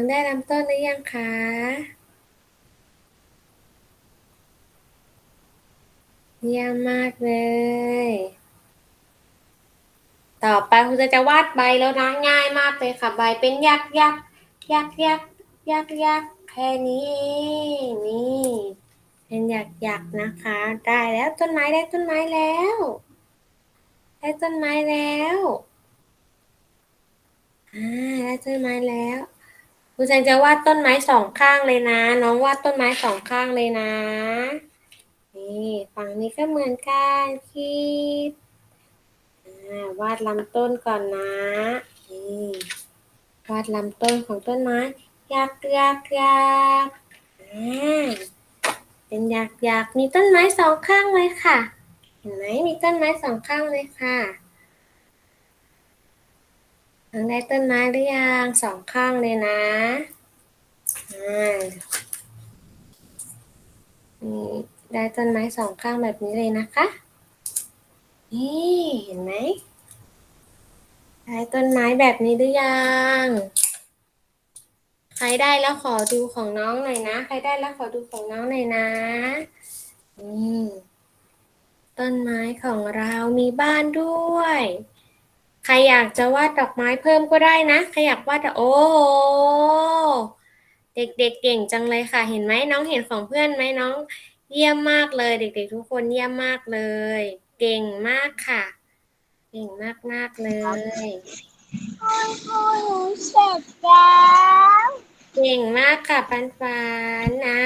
องได้ลำต้นหรือยังคะ เยี่ยมมากเลย ต่อไปคุณจะจะวาดใบแล้วนะ ง่ายมากเลยค่ะ ใบเป็นยักยักยักยักยักยักแค่นี้นี่ เป็นยักษ์ยักนะคะ ได้แล้วต้นไม้ได้ต้นไม้แล้ว ได้ต้นไม้แล้วอ่าได้ต้นไม้แล้ว คุณแจงจะวาดต้นไม้สองข้างเลยนะ น้องวาดต้นไม้สองข้างเลยนะ นี่ฝั่งนี้ก็เหมือนกันคิดอ่วาดลำต้นก่อนนะนี่วาดลำต้นของต้นไม้ยักยักยักเป็นยักษ์ยักมีต้นไม้สองข้างเลยค่ะ เห็นไหมมีต้นไม้สองข้างเลยค่ะ ทางได้ต้นไม้หรือยังสองข้างเลยนะอ่านี่ได้ต้นไม้สองข้างแบบนี้เลยนะคะ นี่เห็นไหมได้ต้นไม้แบบนี้หรือยัง ใครได้แล้วขอดูของน้องหน่อยนะ ใครได้แล้วขอดูของน้องหน่อยนะ นี่ต้นไม้ของเรามีบ้านด้วย ใครอยากจะวาดดอกไม้เพิ่มก็ได้นะ ใครอยากวาดโอ้โหเด็กๆเก่งจังเลยค่ะ เห็นไหมน้องเห็นของเพื่อนไหมน้อง เยี่ยมมากเลย เด็ก ๆ ทุกคนเยี่ยมมากเลย เก่งมากค่ะ เก่งมากมากเลยคุณครูหนูเสร็จแล้วเก่งมากค่ะปันปันอ่า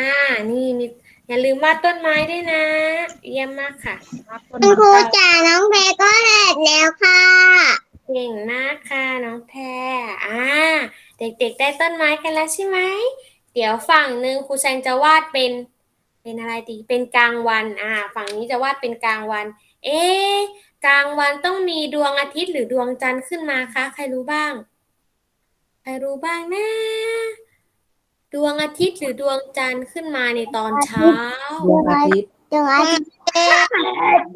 นี่มีอย่าลืมวาดต้นไม้ด้วยนะ เยี่ยมมากค่ะคุณครูจ๋าน้องเพก็เสร็จแล้วค่ะ เก่งมากค่ะน้องแพรอ่า เด็กๆได้ต้นไม้กันแล้วใช่ไหม เดี๋ยวฝั่งหนึ่งครูแซงจะวาดเป็น เป็นอะไรดี เป็นกลางวัน อ่า ฝั่งนี้จะวาดเป็นกลางวัน เอ๊ะกลางวันต้องมีดวงอาทิตย์หรือดวงจันทร์ขึ้นมาคะ ใครรู้บ้าง ใครรู้บ้างนะ ดวงอาทิตย์หรือดวงจันทร์ขึ้นมาในตอนเช้า ดวงอาทิตย์ ดวงอาทิตย์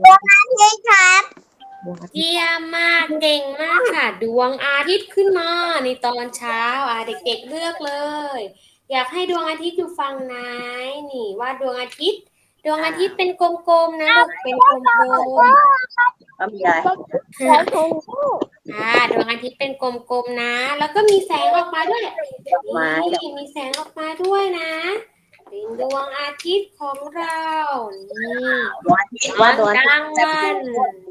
ดวงอาทิตย์ครับ ดวงอาทิตย์ เยี่ยมมากเก่งมากค่ะ ดวงอาทิตย์ขึ้นมาในตอนเช้าอะเด็กๆเลือกเลย อยากให้ดวงอาทิตย์อยู่ฝั่งไหนนี่ว่าดดวงอาทิตย์ ดวงอาทิตย์เป็นกลมๆนะลูกเป็นกลมลำไยๆคุณครูอ่าดวงอาทิตย์เป็นกลมๆนะ แล้วก็มีแสงออกมาด้วย ดอกไม้ นี่มีแสงออกมาด้วยนะ เป็นดวงอาทิตย์ของเรานี่ดวงอาทิตย์ว่าดวงกอาทิลาตงย์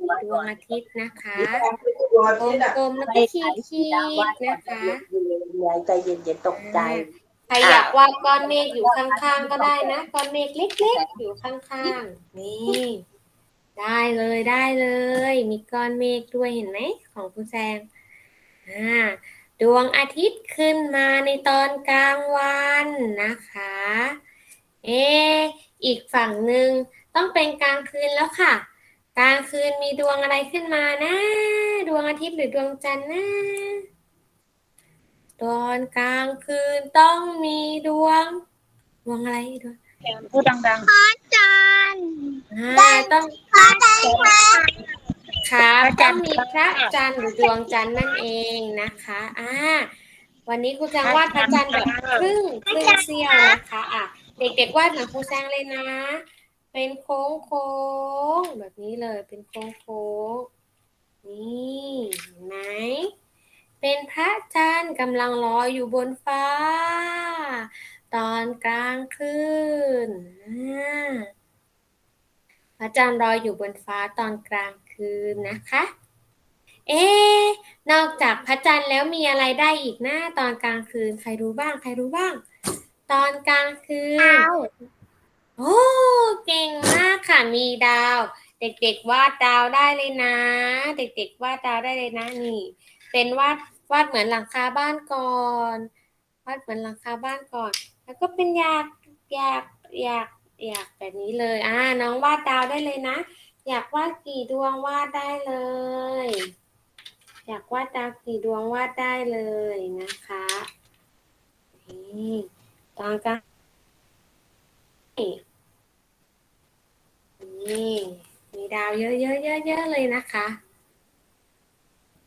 วันดวงอาทิตย์นะคะกลมๆแล้วก็ขีดขีดๆนะคะใจเย็นๆตกใจใครอยากวาดก้อนเมฆอยู่ข้างๆก็ได้นะก้อนเมฆเล็กๆอยู่ข้างๆนี่ได้เลยได้เลย มีก้อนเมฆด้วยเห็นไหมของคุณแซงอ่าดวงอาทิตย์ขึ้นมาในตอนกลางวันนะคะ เอะอีกฝั่งหนึ่งต้องเป็นกลางคืนแล้วค่ะ กลางคืนมีดวงอะไรขึ้นมานะ ดวงอาทิตย์หรือดวงจันทร์นะตอนกลางคืนต้องมีดวง ดวงอะไรดวงพูดดังจานอ่าต้องขอใจค่ะครับต้องมีพระจันทร์หรือดวงจันทร์นั่นเองนะคะอ่าวันนี้ครูแจงวาดพระจันทร์แบบครึ่งครึ่งเสี้ยวนะคะอะ เด็กๆวาดเหมือนครูแจงเลยนะ เป็นโค้งโค้งๆแบบนี้เลยเป็นโค้งโค้งๆนี่เห็นไหมเป็นพระจันทร์กำลังลอยอยู่บนฟ้า ตอนกลางคืนพระจันทร์ลอยอยู่บนฟ้าตอนกลางคืนนะคะ เอ๊นอกจากพระจันทร์แล้วมีอะไรได้อีกนะตอนกลางคืน ใครรู้บ้าง ใครรู้บ้าง ตอนกลางคืน โอ้ เก่งมากค่ะ มีดาว เด็กๆวาดดาวได้เลยนะ เด็กๆวาดดาวได้เลยนะนี่ เป็นวาดวาดเหมือนหลังคาบ้านก่อน วาดเหมือนหลังคาบ้านก่อน แล้วก็เป็นอยากอยากอยากอยากแบบนี้เลย อ่า น้องวาดดาวได้เลยนะ อยากวาดกี่ดวงวาดได้เลย อยากวาดดาวกี่ดวงวาดได้เลยนะคะนี่ ตอนกลางนี่มีดาวเยอะๆๆๆเลยนะคะ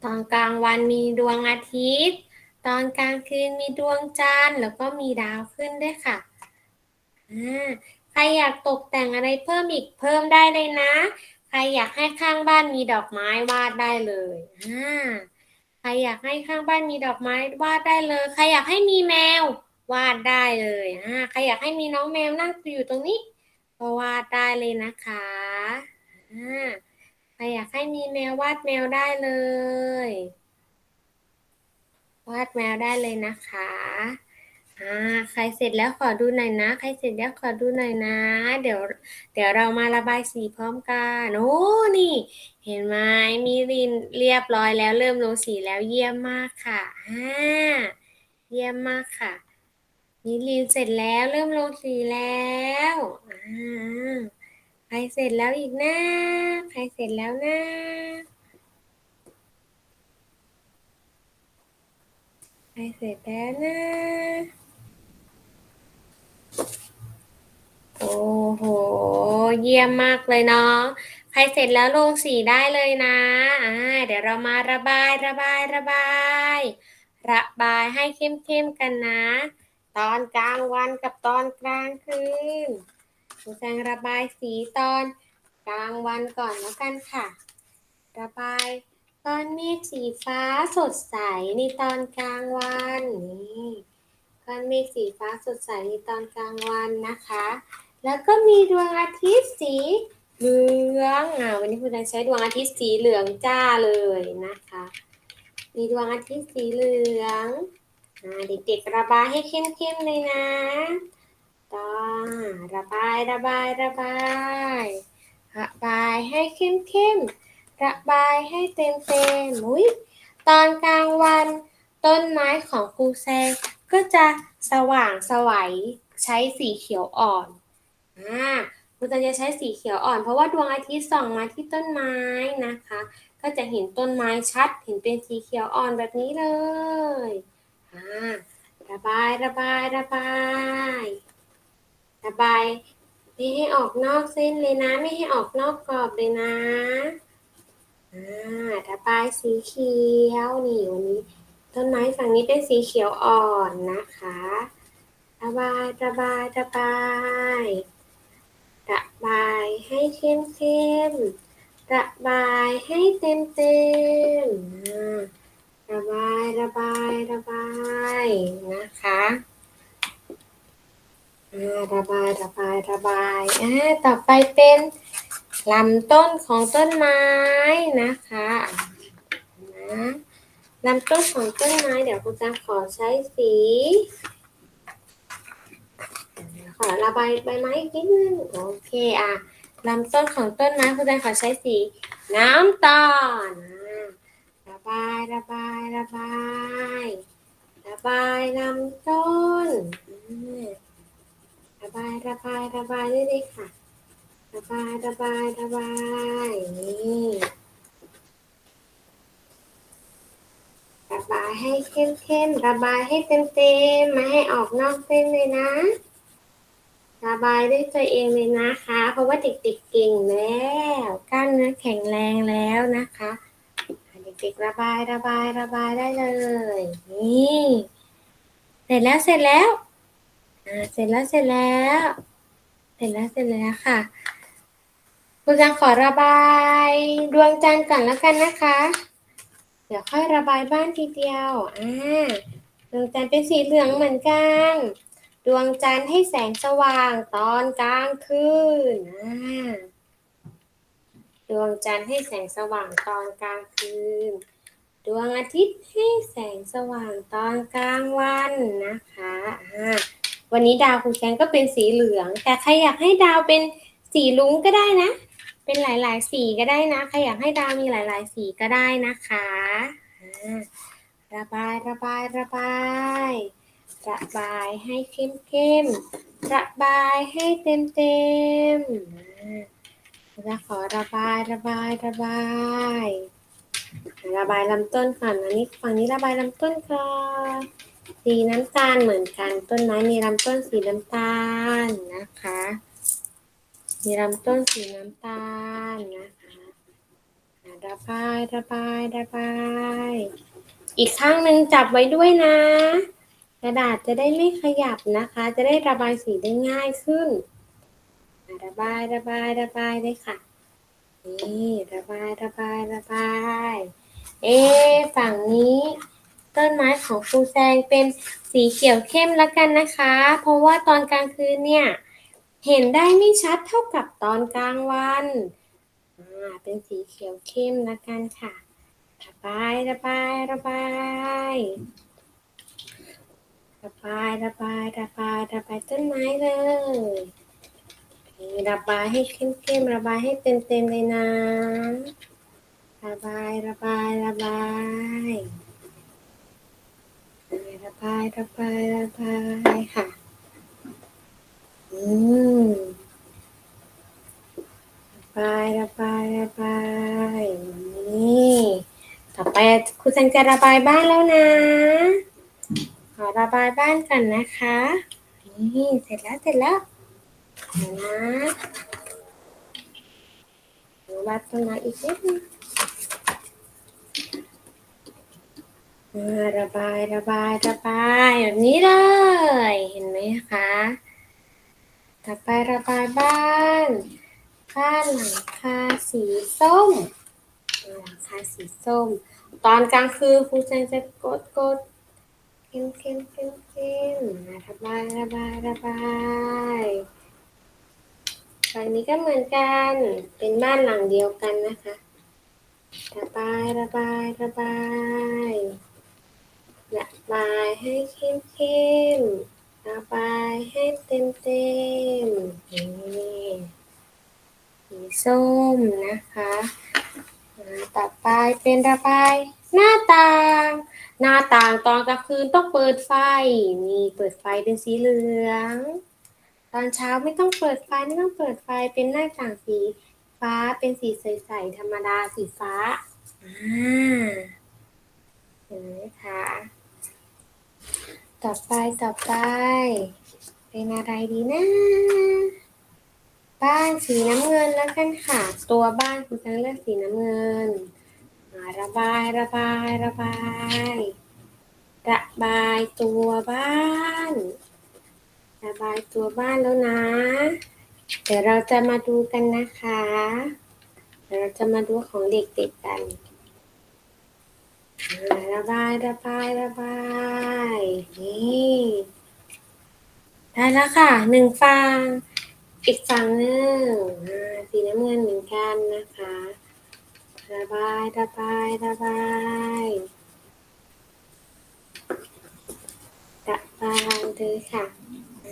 ตอนกลางวันมีดวงอาทิตย์ ตอนกลางคืนมีดวงจันทร์แล้วก็มีดาวขึ้นด้วยค่ะอ่าใครอยากตกแต่งอะไรเพิ่มอีกเพิ่มได้เลยนะ ใครอยากให้ข้างบ้านมีดอกไม้วาดได้เลยอ่าใครอยากให้ข้างบ้านมีดอกไม้วาดได้เลย ใครอยากให้มีแมว วาดได้เลยอ่าใครอยากให้มีน้องแมวนั่งอยู่ตรงนี้ก็วาดได้เลยนะคะอ่าใครอยากให้มีแมววาดแมวได้เลย วาดแมวได้เลยนะคะอ่าใครเสร็จแล้วขอดูหน่อยนะ ใครเสร็จแล้วขอดูหน่อยนะ เดี๋ยว เดี๋ยวเรามาระบายสีพร้อมกันโอ้นี่ เห็นไหมมีลินเรียบร้อยแล้วเริ่มลงสีแล้วเยี่ยมมากค่ะอ่าเยี่ยมมากค่ะ มิลินเสร็จแล้วเริ่มลงสีแล้วอ่าใครเสร็จแล้วอีกนะใครเสร็จแล้วนะใครเสร็จแล้วนะ โอ้โห เยี่ยมมากเลยเนาะใครเสร็จแล้วลงสีได้เลยนะอ่าเดี๋ยวเรามาระบายระบายระบาย ระบายให้เข้มๆกันนะ ตอนกลางวันกับตอนกลางคืนครูแจงระบายสีตอนกลางวันก่อนแล้วกันค่ะ ระบายก้อนเมฆสีฟ้าสดใสในตอนกลางวันนี่ก้อนเมฆสีฟ้าสดใสในตอนกลางวันนะคะ แล้วก็มีดวงอาทิตย์สีเหลืองอ่าวันนี้ครูแจงใช้ดวงอาทิตย์สีเหลืองจ้าเลยนะคะ มีดวงอาทิตย์สีเหลือง เด็กๆระบายให้เข้มๆเลยนะต่อระบายระบายระบายระบายให้เข้มๆระบายให้เต็มๆอุ้ยตอนกลางวันต้นไม้ของครูแซงก็จะสว่างสวัยใช้สีเขียวอ่อนอ่าครูแซงจะใช้สีเขียวอ่อน เพราะว่าดวงอาทิตย์ส่องมาที่ต้นไม้นะคะ ก็จะเห็นต้นไม้ชัด เห็นเป็นสีเขียวอ่อนแบบนี้เลย อ่าระบายระบายระบาย ระบายไม่ให้ออกนอกเส้นเลยนะ ไม่ให้ออกนอกกรอบเลยนะอ่าระบายสีเขียวนี่วันนี้ ต้นไม้ฝั่งนี้เป็นสีเขียวอ่อนนะคะ ระบายระบายระบายระบายให้เข้มเข้มระบายให้เต็มเต็มอ่า ระบายระบายระบายนะคะอ่าระบายระบายระบายอ่าต่อไปเป็นลำต้นของต้นไม้นะคะนะลำต้นของต้นไม้เดี๋ยวคุณจะขอใช้สีขอระบายใบไม้อีกนิดนึงโอเคอะลำต้นของต้นไม้คุณจะขอใช้สีน้ำตาลอ่าระ บายระบายระบาย ระบายลำต้นระบายระบายระบายเรื่อยค่ะ ระบายระบายระบายนี่ระบายให้เข้มๆระบายให้เต็มๆไม่ให้ออกนอกเส้นเลยนะ ระบายด้วยตัวเองเลยนะคะ เพราะว่าเด็กๆเก่งแล้ว กล้ามเนื้อแข็งแรงแล้วนะคะ เด็กๆระบายระบายระบายได้เลย นี่เสร็จแล้วเสร็จแล้วอ่าเสร็จแล้วเสร็จแล้ว เสร็จแล้วเสร็จแล้วค่ะคุณจังขอระบายดวงจันทร์ก่อนแล้วกันนะคะ เดี๋ยวค่อยระบายบ้านทีเดียวอ่าดวงจันทร์เป็นสีเหลืองเหมือนกัน ดวงจันทร์ให้แสงสว่างตอนกลางคืนอ่า ดวงจันทร์ให้แสงสว่างตอนกลางคืน ดวงอาทิตย์ให้แสงสว่างตอนกลางวันนะคะอ่าวันนี้ดาวคุณแจงก็เป็นสีเหลือง แต่ใครอยากให้ดาวเป็นสีลุ้งก็ได้นะ เป็นหลายๆ สีก็ได้นะใครอยากให้ดาวมีหลาย ๆ สีก็ได้นะคะอ่าระบายระบายระบายระบายให้เข้มเข้มๆระบายให้เต็มเต็มๆ จะขอระบายระบายระบาย ระบายลำต้นก่อนอันนี้ฝั่งนี้ระบายลำต้นก่อนสีน้ำตาลเหมือนกันต้นไม้มีลำต้นสีน้ำตาลนะคะ มีลำต้นสีน้ำตาลนะคะระบายระบายระบาย อีกข้างหนึ่งจับไว้ด้วยนะ กระดาษจะได้ไม่ขยับนะคะ จะได้ระบายสีได้ง่ายขึ้น ระบายระบายระบายเลยค่ะ นี่ระบายระบายระบาย เอ๊ฝั่งนี้ ต้นไม้ของครูแซงเป็นสีเขียวเข้มแล้วกันนะคะ เพราะว่าตอนกลางคืนเนี่ย เห็นได้ไม่ชัดเท่ากับตอนกลางวันอ่าเป็นสีเขียวเข้มแล้วกันค่ะ ระบายระบายระบายระบายระบายระบายระบายต้นไม้เลย ระบายให้เข้มๆระบายให้เต็มๆเลยนะระบายระบายระบายระบายระบายระบายค่ะ อืมระบายระบายระบายนี่ต่อไปครูจังจะระบายบ้านแล้วนะ ขอระบายบ้านกันนะคะ นี่เสร็จแล้วเสร็จแล้ว เดี๋ยวนะววาดต้นไม้อีกนิดนึงอ่าระบายระบายระบายแบบนี้เลย เห็นไหมคะต่อไประบายบ้านบ้านหลังคาสีส้มหลังคาสีส้ม ตอนกลางคืนครูจังจะกดกดเข้มเข้มเข้มเข้มระบายระบายระบาย ฝั่งนี้ก็เหมือนกัน เป็นบ้านหลังเดียวกันนะคะ ระบายระบายระบายระบายให้เข้มเข้มระบายให้เต็มเต็มนี่สีส้มนะคะอ่าต่อไปเป็นระบายหน้าต่าง หน้าต่างตอนกลางคืนต้องเปิดไฟ นี่เปิดไฟเป็นสีเหลือง ตอนเช้าไม่ต้องเปิดไฟไม่ต้องเปิดไฟเป็นหน้าต่างสีฟ้าเป็นสีใสๆธรรมดาสีฟ้าอ่าเห็นไหมคะต่อไปต่อไป เป็นอะไรดีนะ บ้านสีน้ำเงินแล้วกันค่ะ ตัวบ้านคุณจังเลือกสีน้ำเงินระบายระบายระบาย ระบายตัวบ้าน บายตัวบ้านแล้วนะ เดี๋ยวเราจะมาดูกันนะคะเดี๋ยวเราจะมาดูของเด็กๆกันระบายระบายระบายนี่ได้แล้วค่ะหนึ่งฝั่งอีกฝั่งหนึ่งอาสีน้ำเงินเหมือนกันนะคะ ระบายระบายระบายระบายเลยค่ะ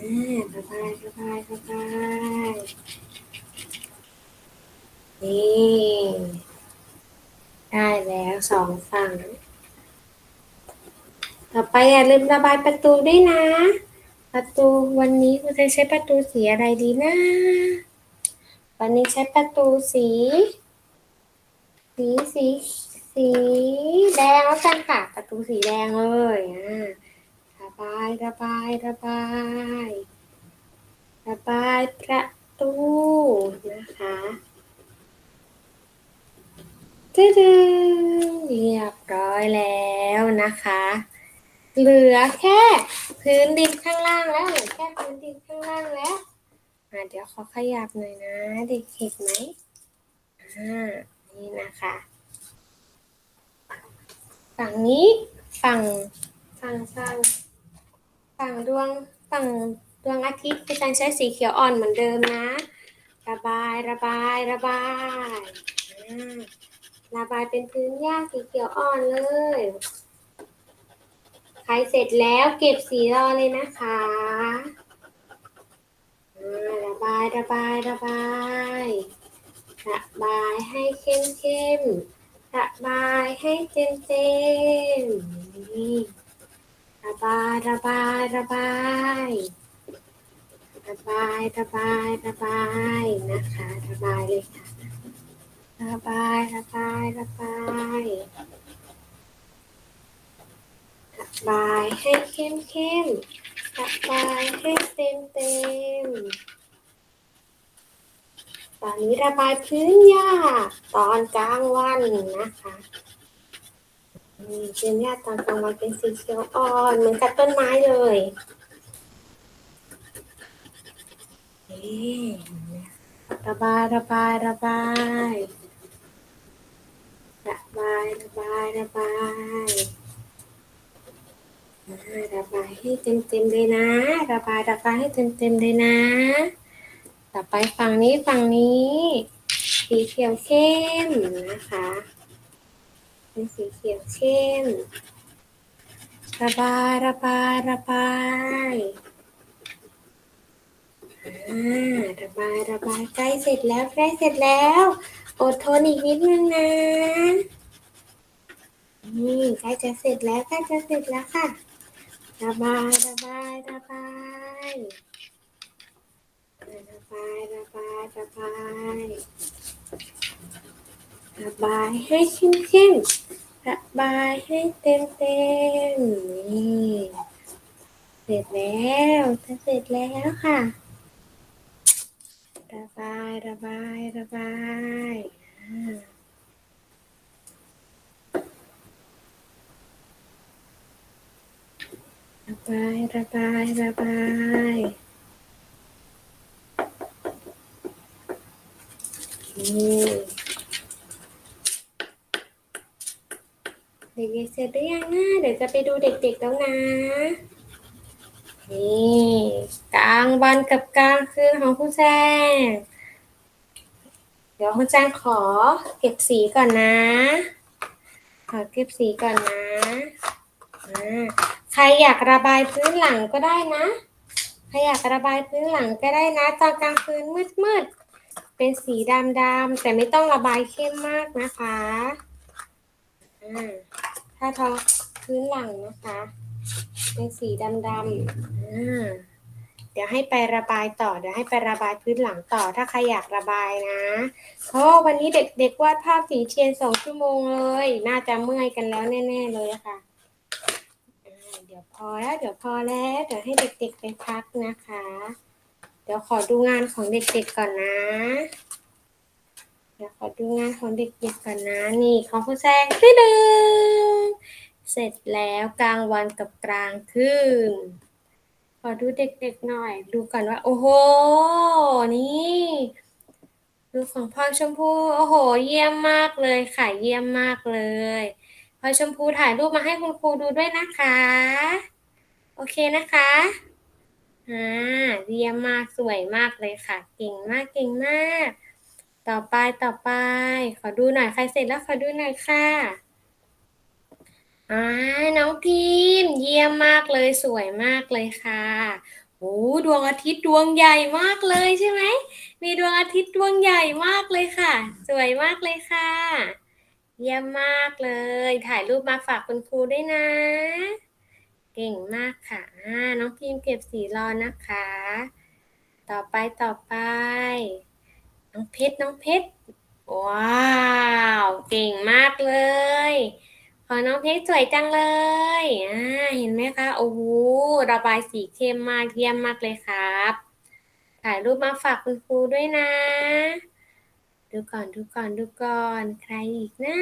อ่าระบายระบายระบายนี่ได้แล้วสองฝั่ง ต่อไปอย่าลืมระบายประตูด้วยนะ ประตูวันนี้คุณจะใช้ประตูสีอะไรดีนะ วันนี้ใช้ประตูสี สีสีสีแดงแล้วกันค่ะ ประตูสีแดงเลยอ่าระ บาย ระบาย ระบาย ระบายประตูนะคะตึ้งเรียบร้อยแล้วนะคะ เหลือแค่พื้นดินข้างล่างแล้วเหลือแค่พื้นดินข้างล่างแล้วอะเดี๋ยวขอขยับหน่อยนะเด็กเห็นไหมอ่านี่นะคะ ฝั่งนี้ฝั่งฝั่งฝั่ง ฝั่งดวงฝั่งดวงอาทิตย์อาจารย์ใช้สีเขียวอ่อนเหมือนเดิมนะ ระบายระบายระบายระบายเป็นพื้นหญ้าสีเขียวอ่อนเลยใครเสร็จแล้วเก็บสีรอเลยนะคะระบายระบายระบายระบายให้เข้มเข้มระบายให้เต็มเต็มนี่ ระบายระบายระบายระบายระบายระบายนะคะระบายเลยค่ะระบายระบายระบายระบายให้เข้มเข้มระบายให้เต็มเต็มตอนนี้ระบายพื้นหญ้าตอนกลางวันนะคะ นี่เป็นหญ้าตอนกลางวันเป็นสีเขียวอ่อนเหมือนกับต้นไม้เลยระบายระบายระบายระบายระบายระบายระบายให้เต็มเต็มๆเลยนะ ระบายระบายให้เต็มเต็มๆเลยนะ ต่อไปฝั่งนี้ฝั่งนี้ สีเขียวเข้มนะคะ เป็นสีเขียวเข้มระบายระบายระบายอ่าระบายระบายใกล้เสร็จแล้วใกล้เสร็จแล้ว อดทนอีกนิดนึงนะ นี่ใกล้จะเสร็จแล้วใกล้จะเสร็จแล้วค่ะ ระบายระบายระบายระบายระบายระบาย ระบายให้เข้มเข้มระบายให้เต็มเต็มนี่เสร็จแล้วจะเสร็จแล้วค่ะ ระบายระบายระบายระบายระบายระบายนี่ เด็กๆเสร็จหรือยังนะเดี๋ยวจะไปดูเด็กๆแล้วนะ นี่กลางวันกับกลางคืนของคุณแจงเดี๋ยวคุณแจงขอเก็บสีก่อนนะ ขอเก็บสีก่อนนะอ่าใครอยากระบายพื้นหลังก็ได้นะ ใครอยากระบายพื้นหลังก็ได้นะ ตอนกลางคืนมืดๆ เป็นสีดำๆแต่ไม่ต้องระบายเข้มมากนะคะ อ่าถ้าทอพื้นหลังนะคะ เป็นสีดำๆอ่าเดี๋ยวให้ไประบายต่อ เดี๋ยวให้ไประบายพื้นหลังต่อ ถ้าใครอยากระบายนะเพราะวันนี้เด็กๆวาดภาพสีเทียนสองชั่วโมงเลย น่าจะเมื่อยกันแล้วแน่ๆเลยค่ะอ่าเดี๋ยวพอแล้ว เดี๋ยวพอแล้ว เดี๋ยวให้เด็กๆไปพักนะคะ เดี๋ยวขอดูงานของเด็กๆก่อนนะ เดี๋ยวขอดูงานของเด็กๆก่อนนะ นี่ของคุณแซงตึ้ดึงเสร็จแล้วกลางวันกับกลางคืน ขอดูเด็กๆหน่อย ดูก่อนว่า โอ้โห นี่ ดูของพลอชมพู่โอ้โห เยี่ยมมากเลยค่ะ เยี่ยมมากเลยพลอชมพูถ่ายรูปมาให้คุณครูดูด้วยนะคะ โอเคนะคะอ่าเยี่ยมมากสวยมากเลยค่ะ เก่งมากเก่งมาก ต่อไปต่อไป ขอดูหน่อยใครเสร็จแล้วขอดูหน่อยค่ะอ่าน้องพิมพ์เยี่ยมมากเลยสวยมากเลยค่ะโอ้ดวงอาทิตย์ดวงใหญ่มากเลยใช่ไหมมีดวงอาทิตย์ดวงใหญ่มากเลยค่ะ สวยมากเลยค่ะ เยี่ยมมากเลย ถ่ายรูปมาฝากคุณครูด้วยนะ เก่งมากค่ะอ่าน้องพิมพ์เก็บสีรอนะคะ ต่อไปต่อไป น้องเพชรน้องเพชรว้าวเก่งมากเลยขอน้องเพชรสวยจังเลยอ่าเห็นไหมคะโอ้โหระบายสีเข้มมากเยี่ยมมากเลยครับถ่ายรูปมาฝากคุณครูด้วยนะ ดูก่อนดูก่อนดูก่อนใครอีกนะ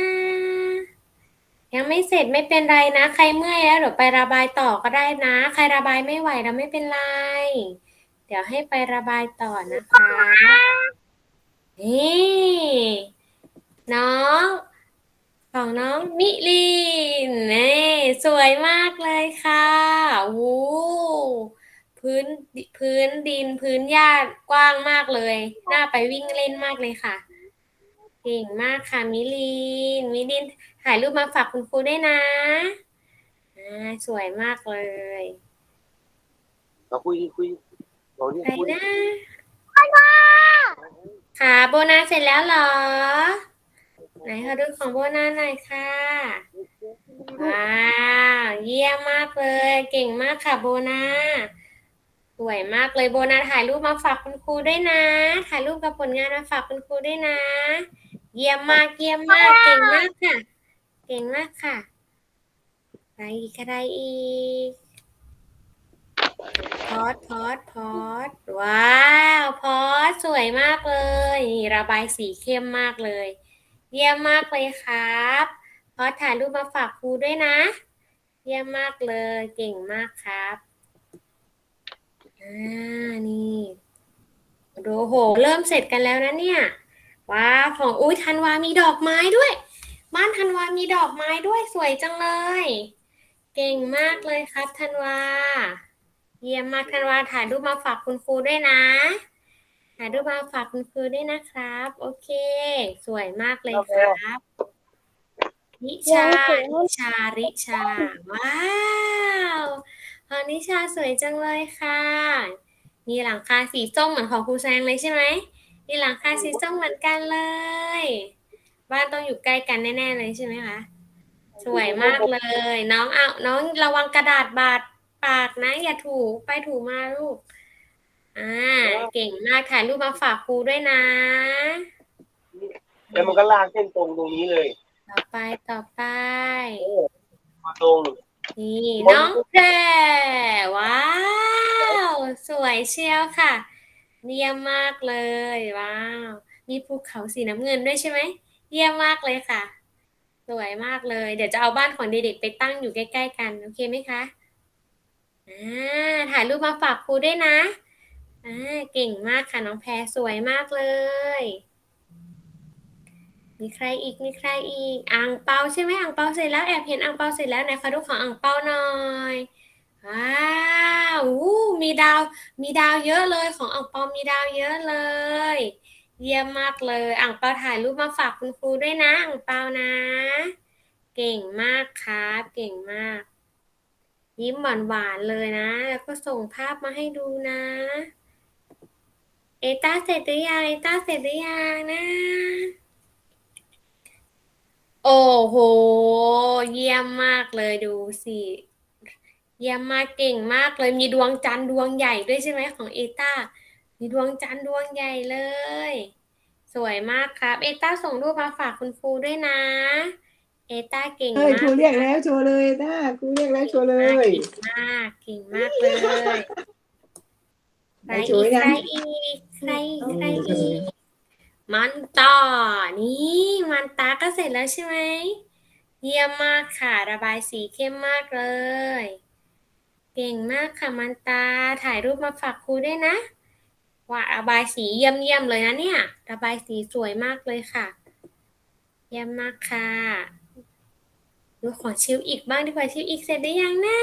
ยังไม่เสร็จไม่เป็นไรนะ ใครเมื่อยแล้วเดี๋ยวไประบายต่อก็ได้นะ ใครระบายไม่ไหวแล้วไม่เป็นไร เดี๋ยวให้ไประบายต่อนะคะ นี่น้องของน้องมิลินนี่สวยมากเลยค่ะโอ้โหพื้นพื้นดินพื้นหญ้ากว้างมากเลย น่าไปวิ่งเล่นมากเลยค่ะ เก่งมากค่ะมิลิน มิลินถ่ายรูปมาฝากคุณครูด้วยนะอ่าสวยมากเลยเราคุยคุยเราเรียกใครคุยนะค่ ค่ะ โบนัสเสร็จแล้วเหรอ ไหนขอดูของโบนัสหน่อยค่ะ ว้าว เยี่ยมมากเลย เก่งมากค่ะโบนาสวยมากเลยโบนาถ่ายรูปมาฝากคุณครูด้วยนะ ถ่ายรูปกับผลงานมาฝากคุณครูด้วยนะ เยี่ยมมากเยี่ยมมาก เก่งมากค่ะ เก่งมากค่ะอะไรอีกอะไรอีก พอดพอดพอดว้าวพอดสวยมากเลยมีระบายสีเข้มมากเลย เยี่ยมมากเลยครับพอถ่ายรูปมาฝากครูด้วยนะ เยี่ยมมากเลยเก่งมากครับอ่านี่ดูโห เริ่มเสร็จกันแล้วนะเนี่ยว้าวของอุ้ยธันวามีดอกไม้ด้วย บ้านธันวามีดอกไม้ด้วยสวยจังเลย เก่งมากเลยครับธันวา เยี่ยมมากธันวาถ่ายรูปมาฝากคุณครูด้วยนะถ่ายรูปมาฝากคุณครูด้วยนะครับ โอเค สวยมากเลยครับนิชานิชาริชา ว้าวของนิชาสวยจังเลยค่ะ มีหลังคาสีส้มเหมือนของครูแซงเลยใช่ไหมมีหลังคาสีส้มเหมือนกันเลย บ้านต้องอยู่ใกล้กันแน่ ๆ เลยใช่ไหมคะ สวยมากเลย น้องเอาน้องระวังกระดาษบาด ปากนะ อย่าถูไปถูมาลูก อ่า เก่งมากถ่ายรูปมาฝากครูด้วยนะ แล้วมันก็ลากเส้นตรงตรงนี้เลย ต่อไปต่อไปมาตรง นี่น้องแพรว้าว สวยเชียวค่ะ เยี่ยมมากเลยว้าว มีภูเขาสีน้ำเงินด้วยใช่ไหมเยี่ยมมากเลยค่ะ สวยมากเลย เดี๋ยวจะเอาบ้านของเด็กๆไปตั้งอยู่ใกล้ ๆ กัน โอเคไหมคะ อ่าถ่ายรูปมาฝากครูด้วยนะอ่าเก่งมากค่ะน้องแพรสวยมากเลย มีใครอีกมีใครอีกอ่างเปาใช่ไหมอ่างเปาเสร็จแล้วแอบเห็นอ่างเปาเสร็จแล้วไหนขอดูของอ่างเปาหน่อยว้าวอู้มีดาวมีดาวเยอะเลยของอ่างเปามีดาวเยอะเลย เยี่ยมมากเลยอ่างเปาถ่ายรูปมาฝากคุณครูด้วยนะอ่างเปานะ เก่งมากครับเก่งมาก ยิ้มหวานๆเลยนะ แล้วก็ส่งภาพมาให้ดูนะ เอต้าเสร็จหรือยังเอต้าเสร็จหรือยังนะ โอ้โห เยี่ยมมากเลยดูสิ เยี่ยมมากเก่งมากเลยมีดวงจันทร์ดวงใหญ่ด้วยใช่ไหมของเอต้ามีดวงจันทร์ดวงใหญ่เลย สวยมากครับ เอต้าส่งรูปมาฝากคุณครูด้วยนะ เอต้าเก่งเฮ้ยมากครูเรียกแล้วโชว์เลยนะครูเรียกแล้วโชว์เลยเก่งมากเก่งมากเลยใครไหนโชอีว์กให้ใครนะอีกใครอีกอืมใครอีกมันต่อนี่มันตาก็เสร็จแล้วใช่ไหมเยี่ยมมากค่ะ ระบายสีเข้มมากเลย เก่งมากค่ะมันตาถ่ายรูปมาฝากครูด้วยนะ ว่าระบายสีเยี่ยมเยี่ยมๆเลยนะเนี่ย ระบายสีสวยมากเลยค่ะ เยี่ยมมากค่ะูของชิวอีกบ้างดีกว่าชิวอีกเสร็จหรือยังนะ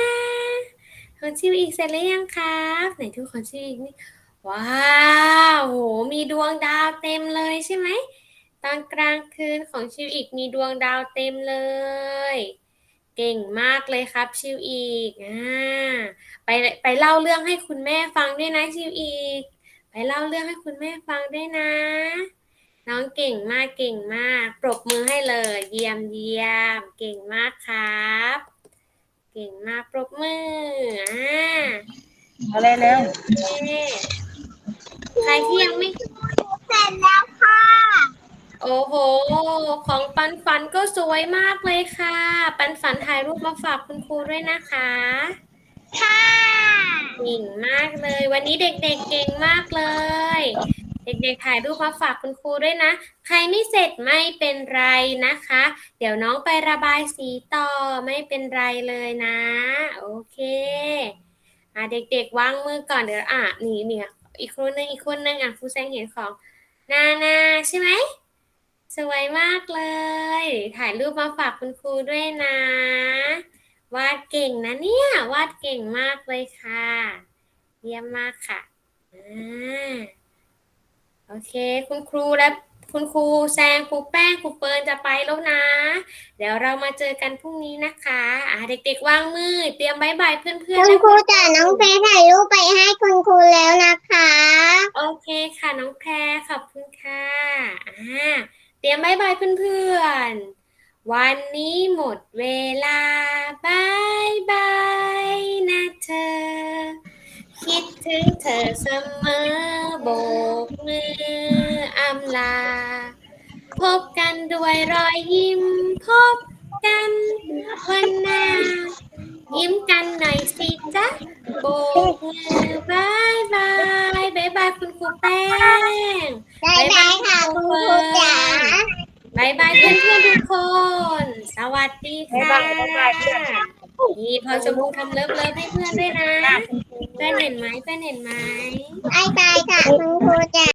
ของชิวอีกเสร็จหรือยังครับไหนดูของชิวอีกนี่ว้าวโหมีดวงดาวเต็มเลยใช่ไหมตอนกลางคืนของชิวอีกมีดวงดาวเต็มเลย เก่งมากเลยครับชิวอีกอ่าไปไปเล่าเรื่องให้คุณแม่ฟังด้วยนะชิวอีก ไปเล่าเรื่องให้คุณแม่ฟังด้วยนะ น้องเก่งมากเก่งมาก ปรบมือให้เลย เยี่ยมเยี่ยม เก่งมากครับ เก่งมากปรบมืออ่าอะไรแล้วใครที่ยังไม่เสร็จแล้วค่ะ โอ้โห ของปันฝันก็สวยมากเลยค่ะ ปันฝันถ่ายรูปมาฝากคุณครูด้วยนะคะ ค่ะเก่งมากเลย วันนี้เด็กๆเก่งมากเลย เด็กๆถ่ายรูปมาฝากคุณครูด้วยนะ ใครไม่เสร็จไม่เป็นไรนะคะ เดี๋ยวน้องไประบายสีต่อไม่เป็นไรเลยนะ โอเคอะเด็กๆวางมือก่อนเดี๋ยวอะนี่เนี่ยอีกคนนึงอีกคนนึงอะครูแซงเห็นของนานาใช่ไหมสวยมากเลย ถ่ายรูปมาฝากคุณครูด้วยนะ วาดเก่งนะเนี่ย วาดเก่งมากเลยค่ะ เยี่ยมมากค่ะอ่า โอเค คุณครูและคุณครูแซงครูแป้งครูเฟิร์นจะไปแล้วนะ เดี๋ยวเรามาเจอกันพรุ่งนี้นะคะอ่าเด็กๆวางมือ เตรียมบายบายเพื่อนคุๆณนะครูจ๋าน้องเฟยถ่ายรูปไปให้คุณครูแล้วนะคะ โอเคค่ะน้องแพรขอบคุณค่ะอ่าเตรียมบายบายเพื่อนๆวันนี้หมดเวลาบายบายนะเธอคิด ถึงเธอเสมอโบกมืออำลา พบกันด้วยรอยยิ้มพบกันวันหน้า ยิ้มกันหน่อยสิจ๊ะโบกมือบายบายบายบายคุณครูแป้งได้ได้ค่ะคุณครูจ๋าบายบายเพื่อนๆทุกคน สวัสนี่ พลอยชมพูทำเลิฟเลิฟให้เพื่อนด้วยนะเพื่อนเห็นไหมเพื่อนเห็นไหมบายบายค่ะคุณครูจ้ะ